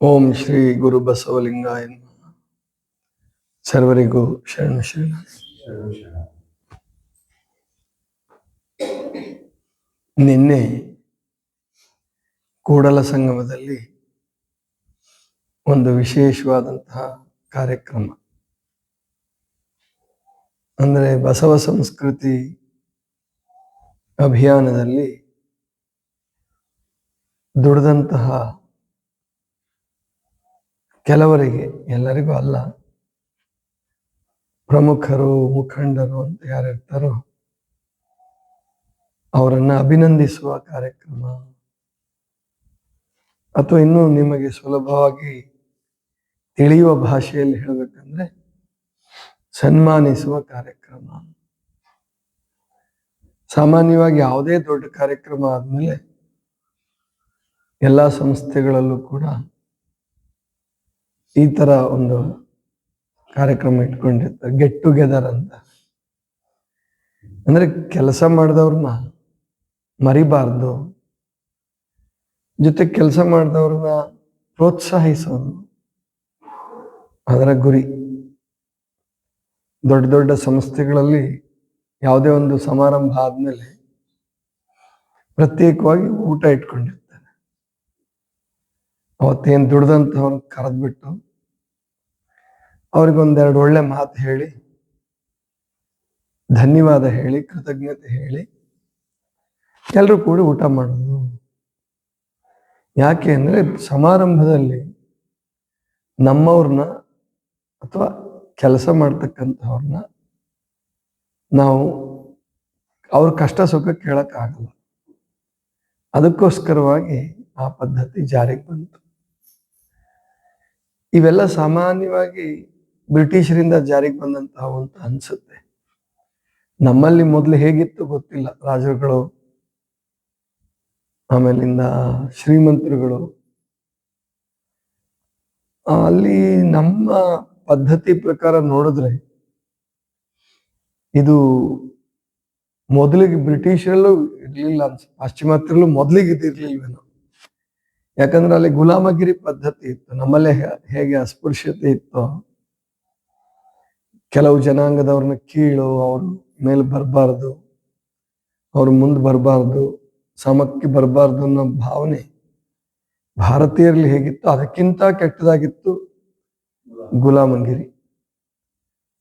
ಓಂ ಶ್ರೀ ಗುರು ಬಸವಲಿಂಗಾಯ. ಸರ್ವರಿಗೂ ಶರಣ ಶರಣ ನಿನ್ನೆ ಕೂಡಲ ಸಂಗಮದಲ್ಲಿ ಒಂದು ವಿಶೇಷವಾದಂತಹ ಕಾರ್ಯಕ್ರಮ ಅಂದರೆ ಬಸವ ಸಂಸ್ಕೃತಿ ಅಭಿಯಾನದಲ್ಲಿ ದುಡಿದಂತಹ ಕೆಲವರಿಗೆ, ಎಲ್ಲರಿಗೂ ಅಲ್ಲ. ಪ್ರಮುಖರು, ಮುಖಂಡರು ಅಂತ ಯಾರಿರ್ತಾರೋ, ಅವರನ್ನು ಅಭಿನಂದಿಸುವ ಕಾರ್ಯಕ್ರಮ. ಅಥವಾ ಇನ್ನೂ ನಿಮಗೆ ಸುಲಭವಾಗಿ ತಿಳಿಯುವ ಭಾಷೆಯಲ್ಲಿ ಹೇಳಬೇಕಂದ್ರೆ, ಸನ್ಮಾನಿಸುವ ಕಾರ್ಯಕ್ರಮ. ಸಾಮಾನ್ಯವಾಗಿ ಯಾವುದೇ ದೊಡ್ಡ ಕಾರ್ಯಕ್ರಮ ಆದಮೇಲೆ, ಎಲ್ಲ ಸಂಸ್ಥೆಗಳಲ್ಲೂ ಕೂಡ ಈ ತರ ಒಂದು ಕಾರ್ಯಕ್ರಮ ಇಟ್ಕೊಂಡಿರ್ತಾರೆ ಗೆಟ್ ಟುಗೆದರ್ ಅಂತ. ಅಂದ್ರೆ ಕೆಲಸ ಮಾಡಿದವ್ರನ್ನ ಮರಿಬಾರ್ದು. ಜೊತೆ ಕೆಲಸ ಮಾಡಿದವ್ರನ್ನ ಪ್ರೋತ್ಸಾಹಿಸೋದು. ಅದರ ಗುರಿ. ದೊಡ್ಡ ದೊಡ್ಡ ಸಂಸ್ಥೆಗಳಲ್ಲಿ ಯಾವುದೇ ಒಂದು ಸಮಾರಂಭ ಆದ್ಮೇಲೆ ಪ್ರತ್ಯೇಕವಾಗಿ ಊಟ ಇಟ್ಕೊಂಡಿರ್ತಾರೆ. ಅವತ್ತೇನು ದುಡ್ದಂಥವ್ರನ್ನ ಕರೆದ್ಬಿಟ್ಟು ಅವ್ರಿಗೊಂದೆರಡು ಒಳ್ಳೆ ಮಾತು ಹೇಳಿ, ಧನ್ಯವಾದ ಹೇಳಿ, ಕೃತಜ್ಞತೆ ಹೇಳಿ ಎಲ್ಲರೂ ಕೂಡಿ ಊಟ ಮಾಡೋದು. ಯಾಕೆ ಅಂದ್ರೆ ಸಮಾರಂಭದಲ್ಲಿ ನಮ್ಮವ್ರನ್ನ ಅಥವಾ ಕೆಲಸ ಮಾಡ್ತಕ್ಕಂಥವ್ರನ್ನ ನಾವು ಅವ್ರ ಕಷ್ಟ ಸುಖ ಕೇಳಕ್ ಆಗಲ್ಲ ಅದಕ್ಕೋಸ್ಕರವಾಗಿ ಆ ಪದ್ಧತಿ ಜಾರಿಗೆ ಬಂತು. ಇವೆಲ್ಲ ಸಾಮಾನ್ಯವಾಗಿ ಬ್ರಿಟಿಷರಿಂದ ಜಾರಿಗೆ ಬಂದಂತಹ ಅಂತ ಅನ್ಸುತ್ತೆ. ನಮ್ಮಲ್ಲಿ ಮೊದಲು ಹೇಗಿತ್ತು ಗೊತ್ತಿಲ್ಲ. ರಾಜರುಗಳು, ಆಮೇಲಿಂದ ಶ್ರೀಮಂತರುಗಳು. ಅಲ್ಲಿ ನಮ್ಮ ಪದ್ಧತಿ ಪ್ರಕಾರ ನೋಡಿದ್ರೆ ಇದು ಮೊದಲಿಗೆ ಬ್ರಿಟಿಷರಲ್ಲೂ ಇರ್ಲಿಲ್ಲ ಅನ್ಸ, ಪಾಶ್ಚಿಮಾತ್ಯರಲ್ಲೂ ಮೊದಲಿಗೆ ಇದಿರ್ಲಿಲ್ವೇನೋ ಯಾಕಂದ್ರೆ ಅಲ್ಲಿ ಗುಲಾಮಗಿರಿ ಪದ್ಧತಿ ಇತ್ತು. ನಮ್ಮಲ್ಲೇ ಹೇಗೆ ಅಸ್ಪೃಶ್ಯತೆ ಇತ್ತು ಕೆಲವು ಜನಾಂಗದವ್ರನ್ನ ಕೀಳು, ಅವ್ರ ಮೇಲೆ ಬರಬಾರ್ದು, ಅವ್ರ ಮುಂದೆ ಬರಬಾರ್ದು, ಸಮಕ್ಕೆ ಬರಬಾರ್ದು ಅನ್ನೋ ಭಾವನೆ ಭಾರತೀಯರಲ್ಲಿ ಹೇಗಿತ್ತು, ಅದಕ್ಕಿಂತ ಕೆಟ್ಟದಾಗಿತ್ತು ಗುಲಾಮಂಗಿರಿ.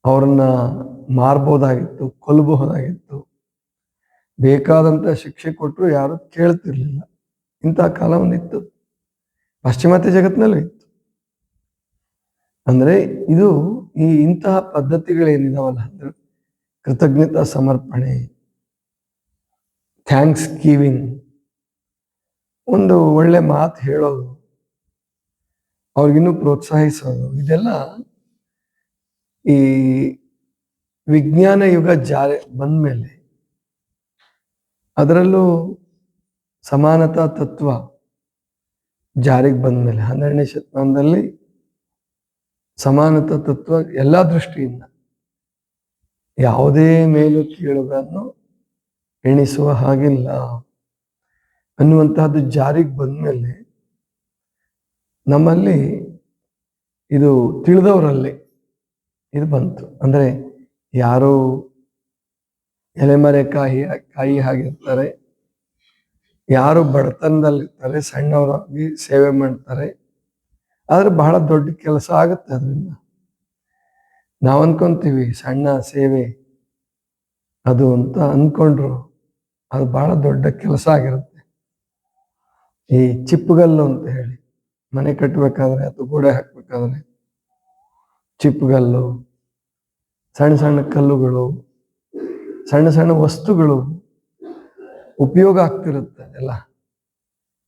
ಅವ್ರನ್ನ ಮಾರ್ಬೋದಾಗಿತ್ತು ಕೊಲ್ಲಬಹುದಾಗಿತ್ತು ಬೇಕಾದಂತ ಶಿಕ್ಷೆ ಕೊಟ್ಟರು ಯಾರು ಕೇಳ್ತಿರ್ಲಿಲ್ಲ. ಇಂತಹ ಕಾಲ ಒಂದಿತ್ತು ಪಾಶ್ಚಿಮಾತ್ಯ ಜಗತ್ತಿನಲ್ಲೂ ಇತ್ತು. ಅಂದ್ರೆ ಇದು ಈ ಇಂತಹ ಪದ್ಧತಿಗಳೇನಿದಾವಲ್ಲ ಅಂದ್ರೆ ಕೃತಜ್ಞತಾ ಸಮರ್ಪಣೆ ಥ್ಯಾಂಕ್ಸ್ ಗಿವಿಂಗ್ ಒಂದು ಒಳ್ಳೆ ಮಾತು ಹೇಳೋದು, ಅವ್ರಿಗಿನ್ನೂ ಪ್ರೋತ್ಸಾಹಿಸೋದು, ಇದೆಲ್ಲ ಈ ವಿಜ್ಞಾನ ಯುಗ ಜಾರಿ ಬಂದ್ಮೇಲೆ ಅದರಲ್ಲೂ ಸಮಾನತಾ ತತ್ವ ಜಾರಿಗೆ ಬಂದ್ಮೇಲೆ ಹನ್ನೆರಡನೇ ಶತಮಾನದಲ್ಲಿ ಸಮಾನತಾ ತತ್ವ ಎಲ್ಲ ದೃಷ್ಟಿಯಿಂದ ಯಾವುದೇ ಮೇಲು ಕೀಳುಗಳನ್ನು ಎಣಿಸುವ ಹಾಗಿಲ್ಲ. ಅನ್ನುವಂತಹದ್ದು ಜಾರಿಗೆ ಬಂದ್ಮೇಲೆ ನಮ್ಮಲ್ಲಿ ಇದು ತಿಳಿದವರಲ್ಲಿ ಇದು ಬಂತು. ಅಂದರೆ ಯಾರು ಎಲೆಮರೆ ಕಾಯಿ ಕಾಯಿ ಹಾಗಿರ್ತಾರೆ, ಯಾರು ಬಡತನದಲ್ಲಿರ್ತಾರೆ, ಸಣ್ಣವರಾಗಿ ಸೇವೆ ಮಾಡ್ತಾರೆ ಆದ್ರೆ ಬಹಳ ದೊಡ್ಡ ಕೆಲಸ ಆಗುತ್ತೆ ಅದರಿಂದ. ನಾವು ಅನ್ಕೊಂತೀವಿ, ಸಣ್ಣ ಸೇವೆ ಅದು ಅಂತ ಅನ್ಕೊಂಡ್ರು ಅದು ಬಹಳ ದೊಡ್ಡ ಕೆಲಸ ಆಗಿರುತ್ತೆ. ಈ ಚಿಪ್ಪುಗಲ್ಲು ಅಂತ ಹೇಳಿ, ಮನೆ ಕಟ್ಟಬೇಕಾದ್ರೆ ಅಥವಾ ಗೋಡೆ ಹಾಕ್ಬೇಕಾದ್ರೆ ಚಿಪ್ಪುಗಲ್ಲು ಸಣ್ಣ ಸಣ್ಣ ಕಲ್ಲುಗಳು, ಸಣ್ಣ ಸಣ್ಣ ವಸ್ತುಗಳು ಉಪಯೋಗ ಆಗ್ತಿರುತ್ತೆ ಎಲ್ಲ.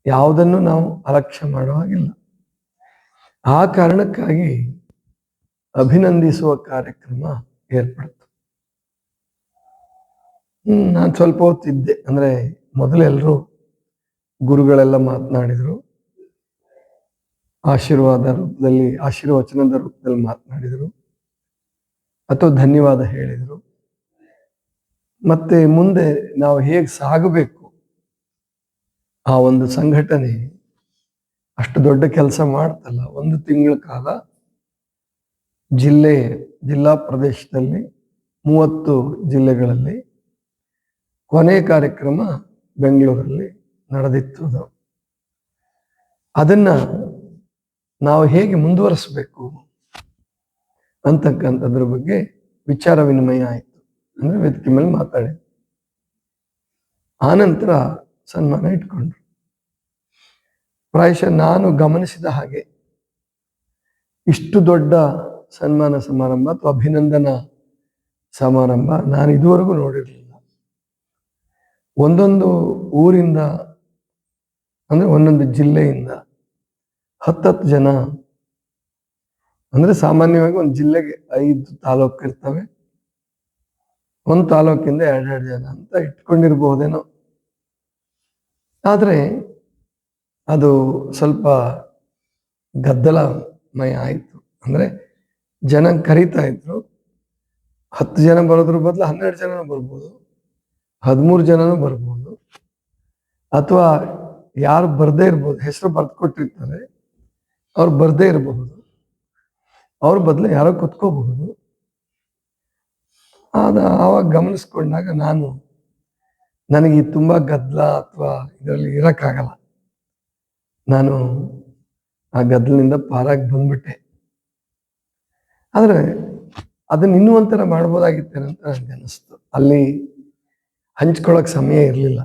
ಯಾವುದನ್ನು ನಾವು ಅಲಕ್ಷ್ಯ ಮಾಡೋ ಹಾಗಿಲ್ಲ. ಆ ಕಾರಣಕ್ಕಾಗಿ ಅಭಿನಂದಿಸುವ ಕಾರ್ಯಕ್ರಮ ಏರ್ಪಡ್ತು. ಹ್ಮ್, ನಾನು ಸ್ವಲ್ಪ ಹೊತ್ತಿದ್ದೆ. ಅಂದ್ರೆ ಮೊದಲೆಲ್ಲರೂ ಗುರುಗಳೆಲ್ಲ ಮಾತನಾಡಿದ್ರು. ಆಶೀರ್ವಾದ ರೂಪದಲ್ಲಿ, ಆಶೀರ್ವಚನದ ರೂಪದಲ್ಲಿ ಮಾತನಾಡಿದರು. ಅಥವಾ ಧನ್ಯವಾದ ಹೇಳಿದರು. ಮತ್ತೆ ಮುಂದೆ ನಾವು ಹೇಗೆ ಸಾಗಬೇಕು ಆ ಒಂದು ಸಂಘಟನೆ ಅಷ್ಟು ದೊಡ್ಡ ಕೆಲಸ ಮಾಡ್ತಲ್ಲ. ಒಂದು ತಿಂಗಳ ಕಾಲ ಜಿಲ್ಲೆ, ಜಿಲ್ಲಾ ಪ್ರದೇಶದಲ್ಲಿ, ಮೂವತ್ತು ಜಿಲ್ಲೆಗಳಲ್ಲಿ ಕೊನೆ ಕಾರ್ಯಕ್ರಮ ಬೆಂಗಳೂರಲ್ಲಿ ನಡೆದಿತ್ತು ಅದು. ಅದನ್ನ ನಾವು ಹೇಗೆ ಮುಂದುವರಿಸಬೇಕು ಅಂತಕ್ಕಂಥದ್ರ ಬಗ್ಗೆ ವಿಚಾರ ವಿನಿಮಯ ಆಯಿತು. ಅಂದ್ರೆ ವೇದಿಕೆ ಮೇಲೆ ಮಾತಾಡಿ. ಆನಂತರ ಸನ್ಮಾನ ಇಟ್ಕೊಂಡ್ರು. ಪ್ರಾಯಶಃ ನಾನು ಗಮನಿಸಿದ ಹಾಗೆ ಇಷ್ಟು ದೊಡ್ಡ ಸನ್ಮಾನ ಸಮಾರಂಭ ಅಥವಾ ಅಭಿನಂದನಾ ಸಮಾರಂಭ ನಾನು ಇದುವರೆಗೂ ನೋಡಿರಲಿಲ್ಲ. ಒಂದೊಂದು ಊರಿಂದ ಅಂದ್ರೆ ಒಂದೊಂದು ಜಿಲ್ಲೆಯಿಂದ ಹತ್ತತ್ತು ಜನ ಅಂದ್ರೆ ಸಾಮಾನ್ಯವಾಗಿ ಒಂದು ಜಿಲ್ಲೆಗೆ ಐದು ತಾಲೂಕು ಇರ್ತವೆ. ಒಂದು ತಾಲೂಕಿಂದ ಎರಡೆರಡು ಜನ ಅಂತ ಇಟ್ಕೊಂಡಿರ್ಬಹುದೇನೋ ಆದ್ರೆ ಅದು ಸ್ವಲ್ಪ ಗದ್ದಲಮಯ ಆಯಿತು. ಅಂದರೆ ಜನ ಕರೀತಾ ಇದ್ರು. ಹತ್ತು ಜನ ಬರೋದ್ರ ಬದಲು ಹನ್ನೆರಡು ಜನನೂ ಬರ್ಬೋದು. ಹದಿಮೂರು ಜನನೂ ಬರ್ಬೋದು. ಅಥವಾ ಯಾರು ಬರದೇ ಇರ್ಬೋದು, ಹೆಸರು ಬರ್ದು ಕೊಟ್ಟಿರ್ತಾರೆ ಅವ್ರು ಬರದೇ ಇರಬಹುದು. ಅವ್ರ ಬದಲು ಯಾರೋ ಕುತ್ಕೋಬಹುದು. ಆದ ಆವಾಗ ಗಮನಿಸ್ಕೊಂಡಾಗ ನಾನು, ನನಗೆ ತುಂಬಾ ಗದ್ದಲ ಅಥವಾ ಇದರಲ್ಲಿ ಇರಕ್ಕಾಗಲ್ಲ. ನಾನು ಆ ಗದ್ದಲಿನಿಂದ ಪಾರಾಗಿ ಬಂದ್ಬಿಟ್ಟೆ. ಆದರೆ ಅದನ್ನ ಇನ್ನೂ ಒಂಥರ ಮಾಡ್ಬೋದಾಗಿತ್ತೇನೆ ಅಂತ ನನಗೆ ಅನಿಸ್ತು. ಅಲ್ಲಿ ಹಂಚ್ಕೊಳಕ್ ಸಮಯ ಇರಲಿಲ್ಲ.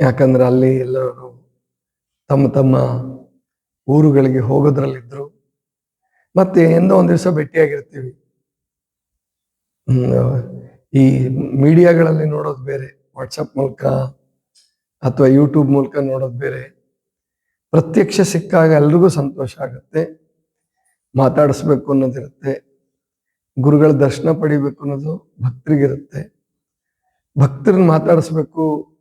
ಯಾಕಂದ್ರೆ ಅಲ್ಲಿ ಎಲ್ಲರೂ ತಮ್ಮ ತಮ್ಮ ಊರುಗಳಿಗೆ ಹೋಗೋದ್ರಲ್ಲಿದ್ರು. ಮತ್ತೆ ಎಂದೋ ಒಂದ್ ದಿವಸ ಭೇಟಿಯಾಗಿರ್ತೀವಿ. ಈ ಮೀಡಿಯಾಗಳಲ್ಲಿ ನೋಡೋದು ಬೇರೆ. ವಾಟ್ಸಪ್ ಮೂಲಕ ಅಥವಾ ಯೂಟ್ಯೂಬ್ ಮೂಲಕ ನೋಡೋದು ಬೇರೆ. ಪ್ರತ್ಯಕ್ಷ ಸಿಕ್ಕಾಗ ಎಲ್ರಿಗೂ ಸಂತೋಷ ಆಗುತ್ತೆ. ಮಾತಾಡಿಸ್ಬೇಕು ಅನ್ನೋದಿರುತ್ತೆ. ಗುರುಗಳ ದರ್ಶನ ಪಡಿಬೇಕು ಅನ್ನೋದು ಭಕ್ತರಿಗಿರುತ್ತೆ. ಭಕ್ತರನ್ನ ಮಾತಾಡಿಸ್ಬೇಕು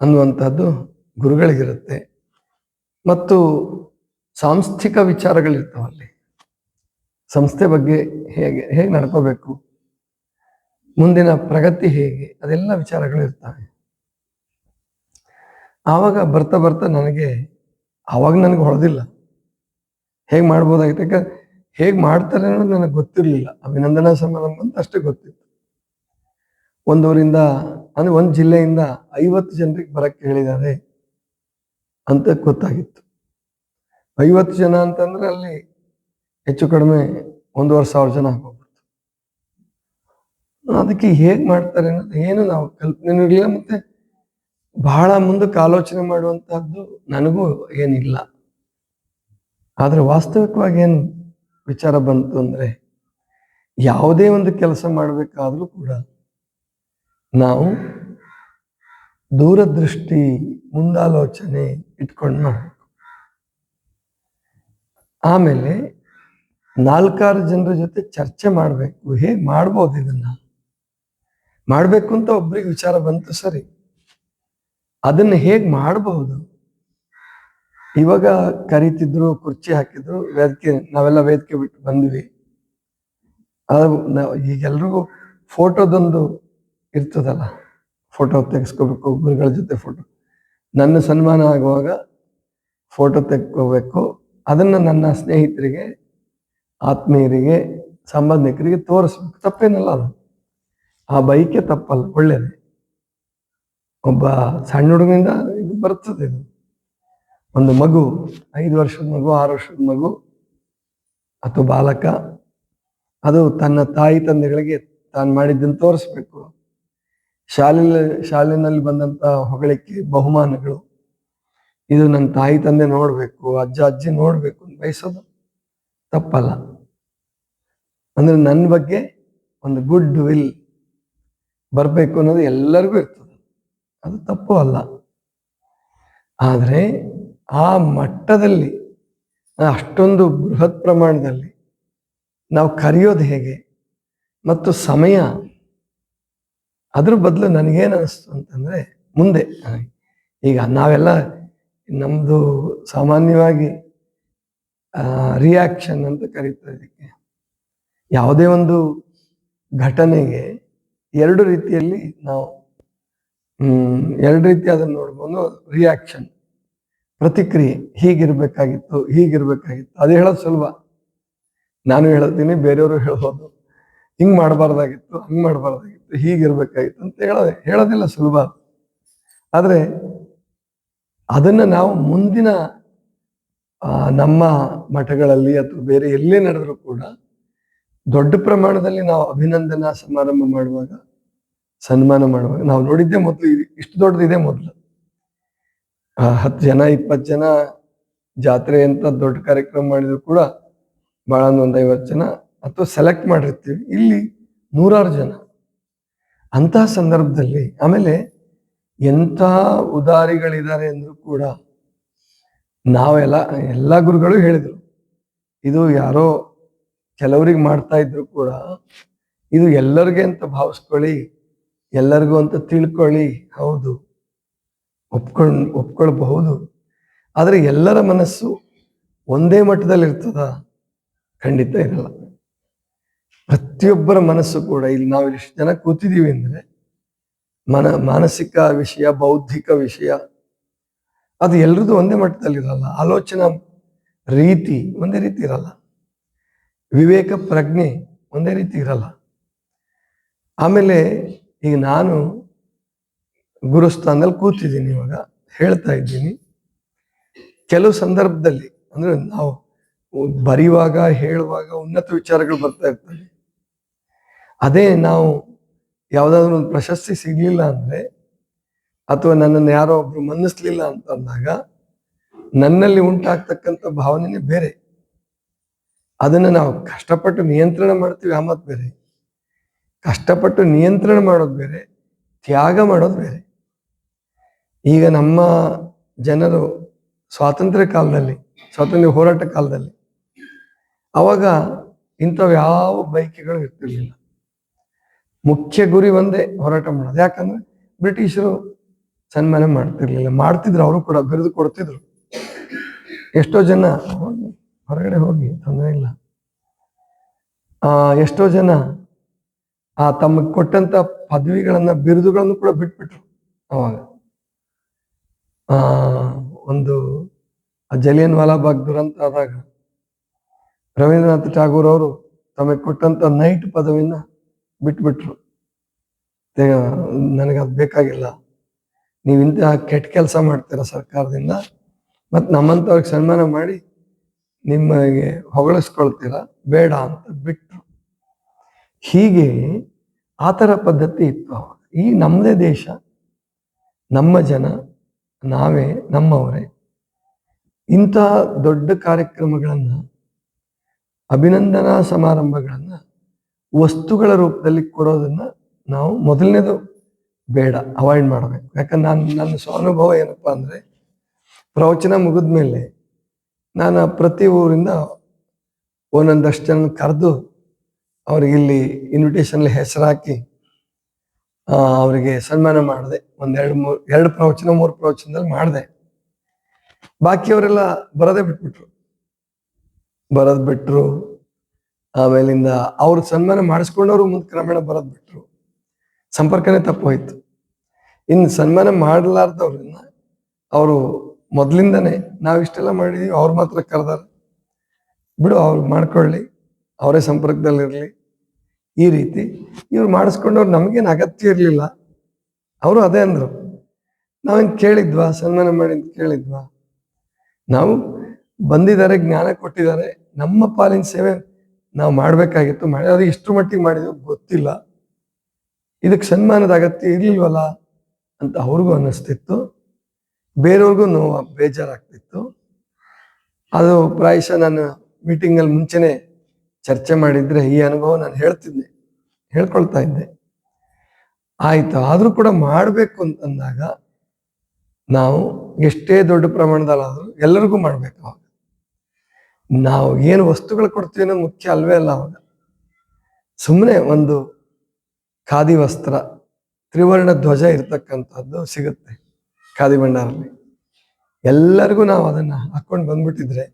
ಅನ್ನುವಂಥದ್ದು ಗುರುಗಳಿಗಿರುತ್ತೆ. ಮತ್ತು ಸಾಂಸ್ಥಿಕ ವಿಚಾರಗಳಿರ್ತಾವಲ್ಲಿ ಸಂಸ್ಥೆ ಬಗ್ಗೆ ಹೇಗೆ ಹೇಗೆ ನಡ್ಕೋಬೇಕು? ಮುಂದಿನ ಪ್ರಗತಿ ಹೇಗೆ? ಅದೆಲ್ಲ ವಿಚಾರಗಳು ಇರ್ತವೆ. ಆವಾಗ ಬರ್ತಾ ಬರ್ತಾ ನನಗೆ ಆವಾಗ ನನಗೆ ಹೊಡೆದಿಲ್ಲ ಹೇಗೆ ಮಾಡ್ಬೋದಾಗಿತ್ತು? ಯಾಕಂದ್ರೆ ಹೇಗೆ ಮಾಡ್ತಾರೆ ಅನ್ನೋದು ನನಗೆ ಗೊತ್ತಿರಲಿಲ್ಲ. ಅಭಿನಂದನಾ ಸಮಾರಂಭ ಅಂತ ಅಷ್ಟೇ ಗೊತ್ತಿತ್ತು. ಒಂದೂರಿಂದ, ಅಂದರೆ ಒಂದು ಜಿಲ್ಲೆಯಿಂದ ಐವತ್ತು ಜನರಿಗೆ ಬರಕ್ಕೆ ಹೇಳಿದ್ದಾರೆ ಅಂತ ಗೊತ್ತಾಗಿತ್ತು. ಐವತ್ತು ಜನ ಅಂತಂದ್ರೆ ಅಲ್ಲಿ ಹೆಚ್ಚು ಕಡಿಮೆ ಒಂದೂವರೆ ಸಾವಿರ ಜನ ಆಗೋಗ್ಬಿಡ್ತು. ಅದಕ್ಕೆ ಹೇಗೆ ಮಾಡ್ತಾರೆ ಅನ್ನೋದು ಏನು ನಾವು ಕಲ್ಪನೆ ಇರಲಿಲ್ಲ. ಮತ್ತೆ ಬಹಳ ಮುಂದಕ್ಕೆ ಆಲೋಚನೆ ಮಾಡುವಂತಹದ್ದು ನನಗೂ ಏನಿಲ್ಲ. ಆದ್ರೆ ವಾಸ್ತವಿಕವಾಗಿ ಏನು ವಿಚಾರ ಬಂತು ಅಂದ್ರೆ ಯಾವುದೇ ಒಂದು ಕೆಲಸ ಮಾಡಬೇಕಾದ್ರೂ ಕೂಡ ನಾವು ದೂರದೃಷ್ಟಿ, ಮುಂದಾಲೋಚನೆ ಇಟ್ಕೊಂಡು ಮಾಡಬೇಕು. ಆಮೇಲೆ ನಾಲ್ಕಾರು ಜನರ ಜೊತೆ ಚರ್ಚೆ ಮಾಡಬೇಕು. ಹೇಗೆ ಮಾಡ್ಬೋದು ಇದನ್ನ? ಮಾಡಬೇಕು ಅಂತ ಒಬ್ರಿಗೆ ವಿಚಾರ ಬಂತು ಸರಿ. ಅದನ್ನ ಹೇಗೆ ಮಾಡಬಹುದು? ಇವಾಗ ಕರಿತಿದ್ರು, ಕುರ್ಚಿ ಹಾಕಿದ್ರು, ವೇದಿಕೆ, ನಾವೆಲ್ಲ ವೇದಿಕೆ ಬಿಟ್ಟು ಬಂದ್ವಿ. ಅದು ಈಗೆಲ್ರಿಗೂ ಫೋಟೋದೊಂದು ಇರ್ತದಲ್ಲ, ಫೋಟೋ ತೆಗೆಸ್ಕೋಬೇಕು, ಗುರುಗಳ ಜೊತೆ ಫೋಟೋ. ನನ್ನ ಸನ್ಮಾನ ಆಗುವಾಗ ಫೋಟೋ ತೆಕ್ಕೋಬೇಕು ಅದನ್ನ ನನ್ನ ಸ್ನೇಹಿತರಿಗೆ, ಆತ್ಮೀಯರಿಗೆ, ಸಂಬಂಧಿಕರಿಗೆ ತೋರಿಸ್ಬೇಕು. ತಪ್ಪೇನಲ್ಲ ಅದು. ಆ ಬೈಕೆ ತಪ್ಪಲ್ಲ, ಒಳ್ಳೇದು. ಒಬ್ಬ ಸಣ್ಣ ಹುಡುಗನಿಂದ ಇದು ಬರ್ತದೆ ಒಂದು ಮಗು, ಐದು ವರ್ಷದ ಮಗು, ಆರು ವರ್ಷದ ಮಗು, ಅಥವಾ ಬಾಲಕ, ಅದು ತನ್ನ ತಾಯಿ ತಂದೆಗಳಿಗೆ ತಾನು ಮಾಡಿದ್ದನ್ನು ತೋರಿಸ್ಬೇಕು. ಶಾಲೆ ಶಾಲೆನಲ್ಲಿ ಬಂದಂತ ಹೊಗಳಿಕೆ ಬಹುಮಾನಗಳು. ಇದು ನನ್ನ ತಾಯಿ ತಂದೆ ನೋಡ್ಬೇಕು, ಅಜ್ಜ, ಅಜ್ಜಿ ನೋಡ್ಬೇಕು ಬಯಸೋದು. ತಪ್ಪಲ್ಲ. ಅಂದ್ರೆ ನನ್ನ ಬಗ್ಗೆ ಒಂದು ಗುಡ್ ವಿಲ್ ಬರಬೇಕು ಅನ್ನೋದು ಎಲ್ಲರಿಗೂ ಇರ್ತದೆ. ಅದು ತಪ್ಪು ಅಲ್ಲ. ಆದರೆ ಆ ಮಟ್ಟದಲ್ಲಿ ಅಷ್ಟೊಂದು ಬೃಹತ್ ಪ್ರಮಾಣದಲ್ಲಿ ನಾವು ಕರೆಯೋದು ಹೇಗೆ? ಮತ್ತು ಸಮಯ, ಅದ್ರ ಬದಲು ನನಗೇನು ಅನಿಸ್ತು ಅಂತಂದರೆ, ಮುಂದೆ, ಈಗ ನಾವೆಲ್ಲ ನಮ್ಮದು ಸಾಮಾನ್ಯವಾಗಿ ರಿಯಾಕ್ಷನ್ ಅಂತ ಕರೀತಾರೆ ಇದಕ್ಕೆ. ಯಾವುದೇ ಒಂದು ಘಟನೆಗೆ ಎರಡು ರೀತಿಯಲ್ಲಿ ನಾವು ಎರಡು ರೀತಿ ಅದನ್ನು ನೋಡ್ಬೋದು. ರಿಯಾಕ್ಷನ್ ಪ್ರತಿಕ್ರಿಯೆ, ಹೀಗಿರ್ಬೇಕಾಗಿತ್ತು ಹೀಗಿರ್ಬೇಕಾಗಿತ್ತು. ಅದು ಹೇಳೋದು ಸುಲಭ. ನಾನು ಹೇಳ್ತೀನಿ, ಬೇರೆಯವರು ಹೇಳ್ಬೋದು ಹಿಂಗ್ ಮಾಡಬಾರ್ದಾಗಿತ್ತು, ಹಂಗ್ ಮಾಡಬಾರ್ದಾಗಿತ್ತು, ಹೀಗಿರ್ಬೇಕಾಗಿತ್ತು ಅಂತ ಹೇಳೋದೆ. ಹೇಳೋದಿಲ್ಲ ಸುಲಭ. ಆದರೆ ಅದನ್ನ ನಾವು ಮುಂದಿನ ನಮ್ಮ ಮಠಗಳಲ್ಲಿ ಅಥವಾ ಬೇರೆ ಎಲ್ಲೇ ನಡೆದರೂ ಕೂಡ ದೊಡ್ಡ ಪ್ರಮಾಣದಲ್ಲಿ ನಾವು ಅಭಿನಂದನಾ ಸಮಾರಂಭ ಮಾಡುವಾಗ ಸನ್ಮಾನ ಮಾಡುವಾಗ. ನಾವು ನೋಡಿದ್ದೆ ಮೊದಲು ಇಷ್ಟು ದೊಡ್ಡದಿದೆ ಮೊದಲು. ಹತ್ತು ಜನ, ಇಪ್ಪತ್ತು ಜನ ಜಾತ್ರೆ ಅಂತ ದೊಡ್ಡ ಕಾರ್ಯಕ್ರಮ ಮಾಡಿದ್ರು ಕೂಡ ಭಾಳ ಒಂದು ಐವತ್ತು ಜನ ಅಥವಾ ಸೆಲೆಕ್ಟ್ ಮಾಡಿರ್ತೀವಿ. ಇಲ್ಲಿ ನೂರಾರು ಜನ. ಅಂತಹ ಸಂದರ್ಭದಲ್ಲಿ ಆಮೇಲೆ ಎಂಥ ಉದಾರಿಗಳಿದ್ದಾರೆ ಅಂದರೂ ಕೂಡ ನಾವೆಲ್ಲ, ಎಲ್ಲ ಗುರುಗಳು ಹೇಳಿದರು. ಇದು ಯಾರೋ ಕೆಲವರಿಗೆ ಮಾಡ್ತಾ ಇದ್ರು ಕೂಡ ಇದು ಎಲ್ಲರಿಗೆ ಅಂತ ಭಾವಿಸ್ಕೊಳ್ಳಿ. ಎಲ್ಲರಿಗೂ ಅಂತ ತಿಳ್ಕೊಳ್ಳಿ. ಹೌದು. ಒಪ್ಕೊಂಡ್ ಒಪ್ಕೊಳ್ಬಹುದು. ಆದರೆ ಎಲ್ಲರ ಮನಸ್ಸು ಒಂದೇ ಮಟ್ಟದಲ್ಲಿ ಇರ್ತದ ಖಂಡಿತ ಇರಲ್ಲ. ಪ್ರತಿಯೊಬ್ಬರ ಮನಸ್ಸು ಕೂಡ ಇಲ್ಲಿ ನಾವು ಇಷ್ಟು ಜನ ಕೂತಿದ್ದೀವಿ ಅಂದರೆ ಮನ, ಮಾನಸಿಕ ವಿಷಯ, ಬೌದ್ಧಿಕ ವಿಷಯ, ಅದು ಎಲ್ರದ್ದು ಒಂದೇ ಮಟ್ಟದಲ್ಲಿ ಇರಲ್ಲ ಆಲೋಚನಾ ರೀತಿ ಒಂದೇ ರೀತಿ ಇರಲ್ಲ. ವಿವೇಕ ಪ್ರಜ್ಞೆ ಒಂದೇ ರೀತಿ ಇರಲ್ಲ. ಆಮೇಲೆ ಈಗ ನಾನು ಗುರುಸ್ಥಾನದಲ್ಲಿ ಕೂತಿದ್ದೀನಿ ಇವಾಗ, ಹೇಳ್ತಾ ಇದ್ದೀನಿ. ಕೆಲವು ಸಂದರ್ಭದಲ್ಲಿ, ಅಂದ್ರೆ ನಾವು ಬರೆಯುವಾಗ ಹೇಳುವಾಗ ಉನ್ನತ ವಿಚಾರಗಳು ಬರ್ತಾ ಇರ್ತವೆ. ಅದೇ ನಾವು ಯಾವುದಾದ್ರೂ ಒಂದು ಪ್ರಶಸ್ತಿ ಸಿಗ್ಲಿಲ್ಲ ಅಂದ್ರೆ, ಅಥವಾ ನನ್ನನ್ನು ಯಾರೋ ಒಬ್ರು ಮನ್ನಿಸ್ಲಿಲ್ಲ ಅಂತ ಅಂದಾಗ, ನನ್ನಲ್ಲಿ ಉಂಟಾಗ್ತಕ್ಕಂಥ ಭಾವನೆನೇ ಬೇರೆ. ಅದನ್ನ ನಾವು ಕಷ್ಟಪಟ್ಟು ನಿಯಂತ್ರಣ ಮಾಡ್ತೀವಿ, ಆ ಮಾತು ಬೇರೆ. ಕಷ್ಟಪಟ್ಟು ನಿಯಂತ್ರಣ ಮಾಡೋದು ಬೇರೆ, ತ್ಯಾಗ ಮಾಡೋದು ಬೇರೆ. ಈಗ ನಮ್ಮ ಜನರು ಸ್ವಾತಂತ್ರ್ಯ ಕಾಲದಲ್ಲಿ, ಸ್ವಾತಂತ್ರ್ಯ ಹೋರಾಟ ಕಾಲದಲ್ಲಿ ಅವಾಗ ಇಂಥವು ಯಾವ ಬೈಕ್ಗಳು ಇರ್ತಿರ್ಲಿಲ್ಲ. ಮುಖ್ಯ ಗುರಿ ಒಂದೇ ಹೋರಾಟ ಮಾಡೋದು. ಯಾಕಂದ್ರೆ ಬ್ರಿಟಿಷರು ಸನ್ಮಾನ ಮಾಡ್ತಿರ್ಲಿಲ್ಲ. ಮಾಡ್ತಿದ್ರು, ಅವರು ಕೂಡ ಬಿರುದು ಕೊಡ್ತಿದ್ರು. ಎಷ್ಟೋ ಜನ ಹೊರಗಡೆ ಹೋಗಿ ತೊಂದರೆ ಇಲ್ಲ. ಆ, ಎಷ್ಟೋ ಜನ ಆ ತಮಗೆ ಕೊಟ್ಟಂತ ಪದವಿಗಳನ್ನ, ಬಿರುದುಗಳನ್ನು ಕೂಡ ಬಿಟ್ಬಿಟ್ರು ಅವಾಗ. ಆ, ಒಂದು ಜಲಿಯನ್ ವಾಲಾಬಾಗ್ ದುರಂತ ಆದಾಗ ರವೀಂದ್ರನಾಥ್ ಠಾಗೂರ್ ಅವರು ತಮಗೆ ಕೊಟ್ಟಂತ ನೈಟ್ ಪದವಿನ ಬಿಟ್ಬಿಟ್ರು. ನನಗೆ ಅದು ಬೇಕಾಗಿಲ್ಲ. ನೀವು ಇಂತಹ ಕೆಟ್ಟ ಕೆಲಸ ಮಾಡ್ತೀರ ಸರ್ಕಾರದಿಂದ? ಮತ್ತು ನಮ್ಮಂಥವ್ರಿಗೆ ಸನ್ಮಾನ ಮಾಡಿ ನಿಮಗೆ ಹೊಗಳಿಸ್ಕೊಳ್ತೀರ? ಬೇಡ ಅಂತ ಬಿಟ್ರು ಹೀಗೆ ಆ ಥರ ಪದ್ಧತಿ ಇತ್ತು ಈ ನಮ್ಮದೇ ದೇಶ, ನಮ್ಮ ಜನ, ನಾವೇ, ನಮ್ಮವರೇ ಇಂತಹ ದೊಡ್ಡ ಕಾರ್ಯಕ್ರಮಗಳನ್ನು, ಅಭಿನಂದನಾ ಸಮಾರಂಭಗಳನ್ನು, ವಸ್ತುಗಳ ರೂಪದಲ್ಲಿ ಕೊಡೋದನ್ನು ನಾವು ಮೊದಲನೇದು ಬೇಡ ಅವಾಯ್ಡ್ ಮಾಡಬೇಕು. ಯಾಕಂದ್ರೆ ನಾನು, ನನ್ನ ಸ್ವಾನುಭವ ಏನಪ್ಪ ಅಂದ್ರೆ, ಪ್ರವಚನ ಮುಗಿದ ಮೇಲೆ ನಾನು ಪ್ರತಿ ಊರಿಂದ ಒಂದೊಂದಷ್ಟು ಜನ ಕರೆದು ಅವ್ರಿಗೆ ಇಲ್ಲಿ ಇನ್ವಿಟೇಷನ್ ಹೆಸರಾಕಿ ಅವರಿಗೆ ಸನ್ಮಾನ ಮಾಡಿದೆ. ಒಂದೆರಡು ಮೂರು ಎರಡು ಪ್ರವಚನ, ಮೂರು ಪ್ರವಚನದಲ್ಲಿ ಮಾಡಿದೆ. ಬಾಕಿಯವರೆಲ್ಲ ಬರೋದೇ ಬಿಟ್ಬಿಟ್ರು. ಬರೋದು ಬಿಟ್ರು. ಆಮೇಲಿಂದ ಅವ್ರ ಸನ್ಮಾನ ಮಾಡಿಸ್ಕೊಂಡವ್ರು ಮುಂದೆ ಕ್ರಮೇಣ ಬರೋದು ಬಿಟ್ರು. ಸಂಪರ್ಕನೇ ತಪ್ಪು ಹೋಯ್ತು. ಇನ್ನು ಸನ್ಮಾನ ಮಾಡಲಾರ್ದವ್ರನ್ನ ಅವರು ಮೊದಲಿಂದನೇ ನಾವು ಇಷ್ಟೆಲ್ಲ ಮಾಡಿದೀವಿ, ಅವ್ರು ಮಾತ್ರ ಕರೆದಾರ. ಬಿಡು, ಅವ್ರು ಮಾಡ್ಕೊಳ್ಳಿ. ಅವರೇ ಸಂಪರ್ಕದಲ್ಲಿರಲಿ. ಈ ರೀತಿ ಇವ್ರು ಮಾಡಿಸ್ಕೊಂಡವ್ರು ನಮಗೇನು ಅಗತ್ಯ ಇರಲಿಲ್ಲ. ಅವರು ಅದೇ ಅಂದರು. ನಾವೇನು ಕೇಳಿದ್ವಾ? ಸನ್ಮಾನ ಮಾಡಿ ಅಂತ ಕೇಳಿದ್ವಾ? ನಾವು ಬಂದಿದ್ದಾರೆ, ಜ್ಞಾನ ಕೊಟ್ಟಿದ್ದಾರೆ. ನಮ್ಮ ಪಾಲಿನ ಸೇವೆ ನಾವು ಮಾಡಬೇಕಾಗಿತ್ತು. ಮಾಡಿ ಅದು ಎಷ್ಟು ಮಟ್ಟಿಗೆ ಮಾಡಿದ್ವಿ ಗೊತ್ತಿಲ್ಲ. ಇದಕ್ಕೆ ಸನ್ಮಾನದ ಅಗತ್ಯ ಇರಲಿಲ್ವಲ್ಲ ಅಂತ ಅವ್ರಿಗೂ ಅನ್ನಿಸ್ತಿತ್ತು. ಬೇರೆಯವ್ರಿಗೂ ನೋವು ಬೇಜಾರಾಗ್ತಿತ್ತು. ಅದು ಪ್ರಾಯಶಃ ನಾನು ಮೀಟಿಂಗಲ್ಲಿ ಮುಂಚೆನೆ ಚರ್ಚೆ ಮಾಡಿದ್ರೆ ಈ ಅನುಭವ ನಾನು ಹೇಳ್ತಿದ್ದೆ, ಹೇಳ್ಕೊಳ್ತಾ ಇದ್ದೆ. ಆಯ್ತು, ಆದ್ರೂ ಕೂಡ ಮಾಡಬೇಕು ಅಂತಂದಾಗ ನಾವು ಎಷ್ಟೇ ದೊಡ್ಡ ಪ್ರಮಾಣದಲ್ಲಾದರೂ ಎಲ್ಲರಿಗೂ ಮಾಡಬೇಕು ಅವಾಗ. ನಾವು ಏನು ವಸ್ತುಗಳು ಕೊಡ್ತೀವಿ ಅನ್ನೋ ಮುಖ್ಯ ಅಲ್ವೇ ಅಲ್ಲ ಅವಾಗ. ಸುಮ್ಮನೆ ಒಂದು ಖಾದಿ ವಸ್ತ್ರ, ತ್ರಿವರ್ಣ ಧ್ವಜ ಇರ್ತಕ್ಕಂಥದ್ದು ಸಿಗುತ್ತೆ ಖಾದಿ ಭಂಡಾರಲ್ಲಿ ಎಲ್ಲರಿಗೂ ನಾವು ಅದನ್ನ ಹಾಕೊಂಡು ಬಂದ್ಬಿಟ್ಟಿದ್ರೆ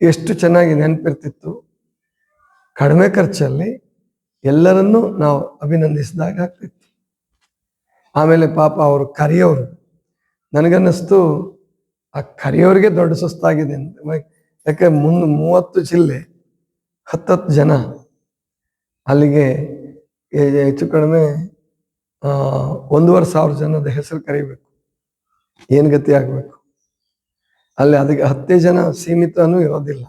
ಎಷ್ಟು ಚೆನ್ನಾಗಿ ನೆನಪಿರ್ತಿತ್ತು ಕಡಿಮೆ ಖರ್ಚಲ್ಲಿ ಎಲ್ಲರನ್ನೂ ನಾವು ಅಭಿನಂದಿಸಿದಾಗ ಆಗ್ತಿತ್ತು ಆಮೇಲೆ ಪಾಪ ಅವರು ಕರೆಯೋರು ನನಗನ್ನಿಸ್ತು, ಆ ಕರೆಯೋರಿಗೆ ದೊಡ್ಡ ಸುಸ್ತಾಗಿದೆ ಅಂತ. ಯಾಕೆ ಮುಂದೆ ಮೂವತ್ತು ಜಿಲ್ಲೆ, ಹತ್ತತ್ತು ಜನ ಅಲ್ಲಿಗೆ ಹೆಚ್ಚು ಕಡಿಮೆ ಒಂದೂವರೆ ಸಾವಿರ ಜನದ ಹೆಸರು ಕರಿಬೇಕು. ಏನು ಗತಿ ಆಗಬೇಕು? ಅಲ್ಲಿ ಅದಕ್ಕೆ ಹತ್ತೇ ಜನ ಸೀಮಿತನೂ ಇರೋದಿಲ್ಲ.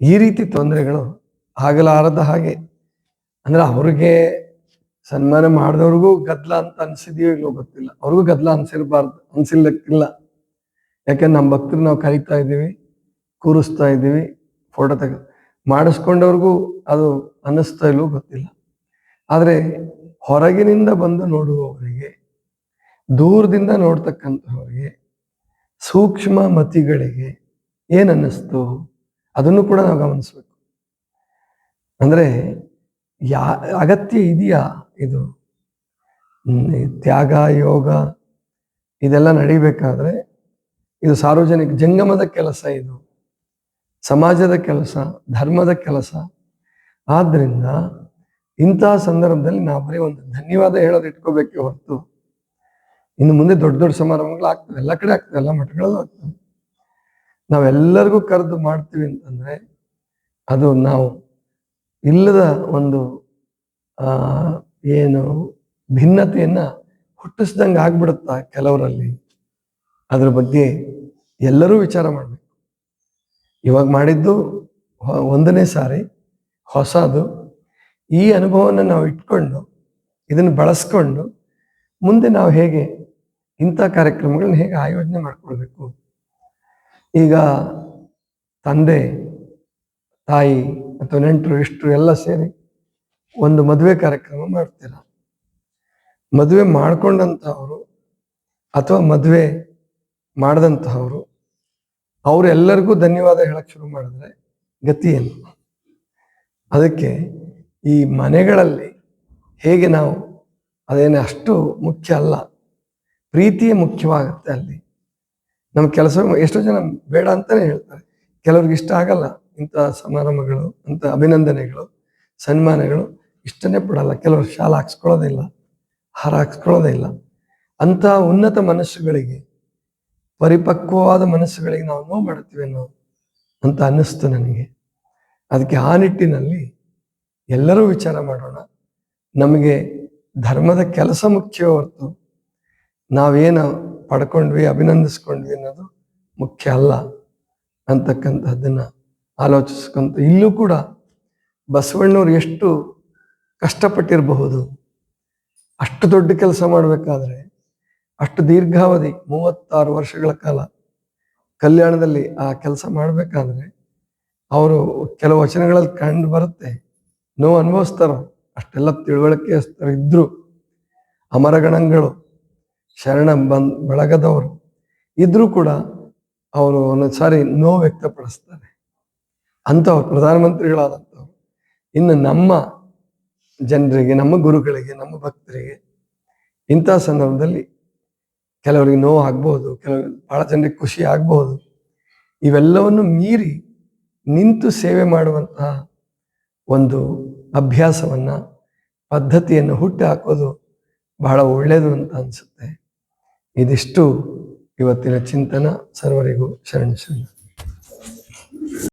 ಈ ರೀತಿ ತೊಂದರೆಗಳು ಆಗಲಾರದ ಹಾಗೆ. ಅಂದ್ರೆ ಅವ್ರಿಗೆ ಸನ್ಮಾನ ಮಾಡಿದವ್ರಿಗೂ ಗದ್ಲ ಅಂತ ಅನ್ಸಿದೆಯೋ ಇಲ್ಲೋ ಗೊತ್ತಿಲ್ಲ. ಅವ್ರಿಗೂ ಗದ್ಲ ಅನ್ಸಿರ್ಬಾರ್ದು ಅನ್ಸಿಲ್ಲಕ್ಕಿಲ್ಲ ಯಾಕೆ ನಮ್ಮ ಭಕ್ತರು ನಾವು ಕರಿತಾ ಇದ್ದೀವಿ, ಕೂರಿಸ್ತಾ ಇದ್ದೀವಿ, ಫೋಟೋ ತೆಗೆ, ಮಾಡಿಸ್ಕೊಂಡವ್ರಿಗೂ ಅದು ಅನ್ನಿಸ್ತಾ ಇಲ್ಲೋ ಗೊತ್ತಿಲ್ಲ. ಆದರೆ ಹೊರಗಿನಿಂದ ಬಂದು ನೋಡುವವರಿಗೆ, ದೂರದಿಂದ ನೋಡ್ತಕ್ಕಂಥವ್ರಿಗೆ, ಸೂಕ್ಷ್ಮ ಮತಿಗಳಿಗೆ ಏನು ಅನ್ನಿಸ್ತು, ಅದನ್ನು ಕೂಡ ನಾವು ಗಮನಿಸ್ಬೇಕು. ಅಂದ್ರೆ ಯಾ ಅಗತ್ಯ ಇದೆಯಾ ಇದು? ತ್ಯಾಗ ಯೋಗ ಇದೆಲ್ಲ ನಡಿಬೇಕಾದ್ರೆ ಇದು ಸಾರ್ವಜನಿಕ ಜಂಗಮದ ಕೆಲಸ ಇದು. ಸಮಾಜದ ಕೆಲಸ ಧರ್ಮದ ಕೆಲಸ. ಆದ್ದರಿಂದ ಇಂತಹ ಸಂದರ್ಭದಲ್ಲಿ ನಾವು ಬರೀ ಒಂದು ಧನ್ಯವಾದ ಹೇಳೋದು ಇಟ್ಕೋಬೇಕು ಹೊರತು. ಇನ್ನು ಮುಂದೆ ದೊಡ್ಡ ದೊಡ್ಡ ಸಮಾರಂಭಗಳು ಆಗ್ತವೆ. ಎಲ್ಲ ಕಡೆ ಆಗ್ತವೆ. ಎಲ್ಲ ಮಠಗಳಲ್ಲೂ ಆಗ್ತವೆ. ನಾವೆಲ್ಲರಿಗೂ ಕರೆದು ಮಾಡ್ತೀವಿ ಅಂತಂದ್ರೆ ಅದು ನಾವು ಇಲ್ಲದ ಒಂದು ಏನು ಭಿನ್ನತೆಯನ್ನು ಹುಟ್ಟಿಸ್ದಂಗೆ ಆಗ್ಬಿಡುತ್ತ ಕೆಲವರಲ್ಲಿ. ಅದರ ಬಗ್ಗೆ ಎಲ್ಲರೂ ವಿಚಾರ ಮಾಡಬೇಕು. ಇವಾಗ ಮಾಡಿದ್ದು ಒಂದನೇ ಸಾರಿ, ಹೊಸದು. ಈ ಅನುಭವವನ್ನು ನಾವು ಇಟ್ಕೊಂಡು, ಇದನ್ನು ಬಳಸ್ಕೊಂಡು ಮುಂದೆ ನಾವು ಹೇಗೆ ಇಂಥ ಕಾರ್ಯಕ್ರಮಗಳನ್ನ ಹೇಗೆ ಆಯೋಜನೆ ಮಾಡ್ಕೊಳ್ಬೇಕು. ಈಗ ತಂದೆ, ತಾಯಿ ಅಥವಾ ನೆಂಟರು, ಇಷ್ಟರು ಎಲ್ಲ ಸೇರಿ ಒಂದು ಮದುವೆ ಕಾರ್ಯಕ್ರಮ ಮಾಡ್ತೀರ? ಮದುವೆ ಮಾಡಿಕೊಂಡಂಥವರು ಅಥವಾ ಮದುವೆ ಮಾಡಿದಂತಹವರು ಅವರೆಲ್ಲರಿಗೂ ಧನ್ಯವಾದ ಹೇಳಕ್ಕೆ ಶುರು ಮಾಡಿದ್ರೆ ಗತಿ ಏನು? ಅದಕ್ಕೆ ಈ ಮನೆಗಳಲ್ಲಿ ಹೇಗೆ ನಾವು ಅದೇನು ಅಷ್ಟು ಮುಖ್ಯ ಅಲ್ಲ, ಪ್ರೀತಿಯೇ ಮುಖ್ಯವಾಗುತ್ತೆ ಅಲ್ಲಿ. ನಮ್ಮ ಕೆಲಸ, ಎಷ್ಟೋ ಜನ ಬೇಡ ಅಂತಲೇ ಹೇಳ್ತಾರೆ. ಕೆಲವ್ರಿಗೆ ಇಷ್ಟ ಆಗಲ್ಲ. ಇಂಥ ಸಮಾರಂಭಗಳು ಅಂತ ಅಭಿನಂದನೆಗಳು, ಸನ್ಮಾನಗಳು ಇಷ್ಟನೇ ಪಡಲ್ಲ. ಕೆಲವರು ಶಾಲ ಹಾಕ್ಸ್ಕೊಳ್ಳೋದಿಲ್ಲ ಹಾರ ಹಾಕ್ಸ್ಕೊಳ್ಳೋದೇ ಇಲ್ಲ. ಅಂಥ ಉನ್ನತ ಮನಸ್ಸುಗಳಿಗೆ, ಪರಿಪಕ್ವವಾದ ಮನಸ್ಸುಗಳಿಗೆ ನಾವು ನೋವು ನಾವು ಅಂತ ಅನ್ನಿಸ್ತು ನನಗೆ. ಅದಕ್ಕೆ ಆ ನಿಟ್ಟಿನಲ್ಲಿ ಎಲ್ಲರೂ ವಿಚಾರ ಮಾಡೋಣ. ನಮಗೆ ಧರ್ಮದ ಕೆಲಸ ಮುಖ್ಯ ಹೊರತು ನಾವೇನು ಪಡ್ಕೊಂಡ್ವಿ, ಅಭಿನಂದಿಸ್ಕೊಂಡ್ವಿ ಅನ್ನೋದು ಮುಖ್ಯ ಅಲ್ಲ ಅಂತಕ್ಕಂಥದ್ದನ್ನ ಆಲೋಚಿಸ್ಕೊಂತ ಇಲ್ಲೂ ಕೂಡ ಬಸವಣ್ಣವ್ರು ಎಷ್ಟು ಕಷ್ಟಪಟ್ಟಿರಬಹುದು. ಅಷ್ಟು ದೊಡ್ಡ ಕೆಲಸ ಮಾಡಬೇಕಾದ್ರೆ ಅಷ್ಟು ದೀರ್ಘಾವಧಿ ಮೂವತ್ತಾರು ವರ್ಷಗಳ ಕಾಲ ಕಲ್ಯಾಣದಲ್ಲಿ ಆ ಕೆಲಸ ಮಾಡಬೇಕಾದ್ರೆ ಅವರು ಕೆಲವು ವಚನಗಳಲ್ಲಿ ಕಂಡು ಬರುತ್ತೆ, ನೋವು ಅನುಭವಿಸ್ತಾರ? ಅಷ್ಟೆಲ್ಲ ತಿಳುವಳಿಕೆ ಇದ್ರು. ಅಮರಗಣಗಳು, ಶರಣ ಬಂದ್ ಬಳಗದವರು ಇದ್ರೂ ಕೂಡ ಅವರು ಒಂದೊಂದು ಸಾರಿ ನೋವು ವ್ಯಕ್ತಪಡಿಸ್ತಾರೆ. ಅಂಥವ್ರು ಪ್ರಧಾನಮಂತ್ರಿಗಳಾದಂಥವ್ರು. ಇನ್ನು ನಮ್ಮ ಜನರಿಗೆ, ನಮ್ಮ ಗುರುಗಳಿಗೆ, ನಮ್ಮ ಭಕ್ತರಿಗೆ ಇಂಥ ಸಂದರ್ಭದಲ್ಲಿ ಕೆಲವರಿಗೆ ನೋವು ಆಗ್ಬೋದು ಕೆಲವರು ಭಾಳ ಜನರಿಗೆ ಖುಷಿ ಆಗ್ಬೋದು. ಇವೆಲ್ಲವನ್ನು ಮೀರಿ ನಿಂತು ಸೇವೆ ಮಾಡುವಂತಹ ಒಂದು ಅಭ್ಯಾಸವನ್ನು, ಪದ್ಧತಿಯನ್ನು ಹುಟ್ಟು ಹಾಕೋದು ಬಹಳ ಒಳ್ಳೆಯದು ಅಂತ ಅನಿಸುತ್ತೆ. ಇದಿಷ್ಟು ಇವತ್ತಿನ ಚಿಂತನ. ಸರ್ವರಿಗೂ ಶರಣ.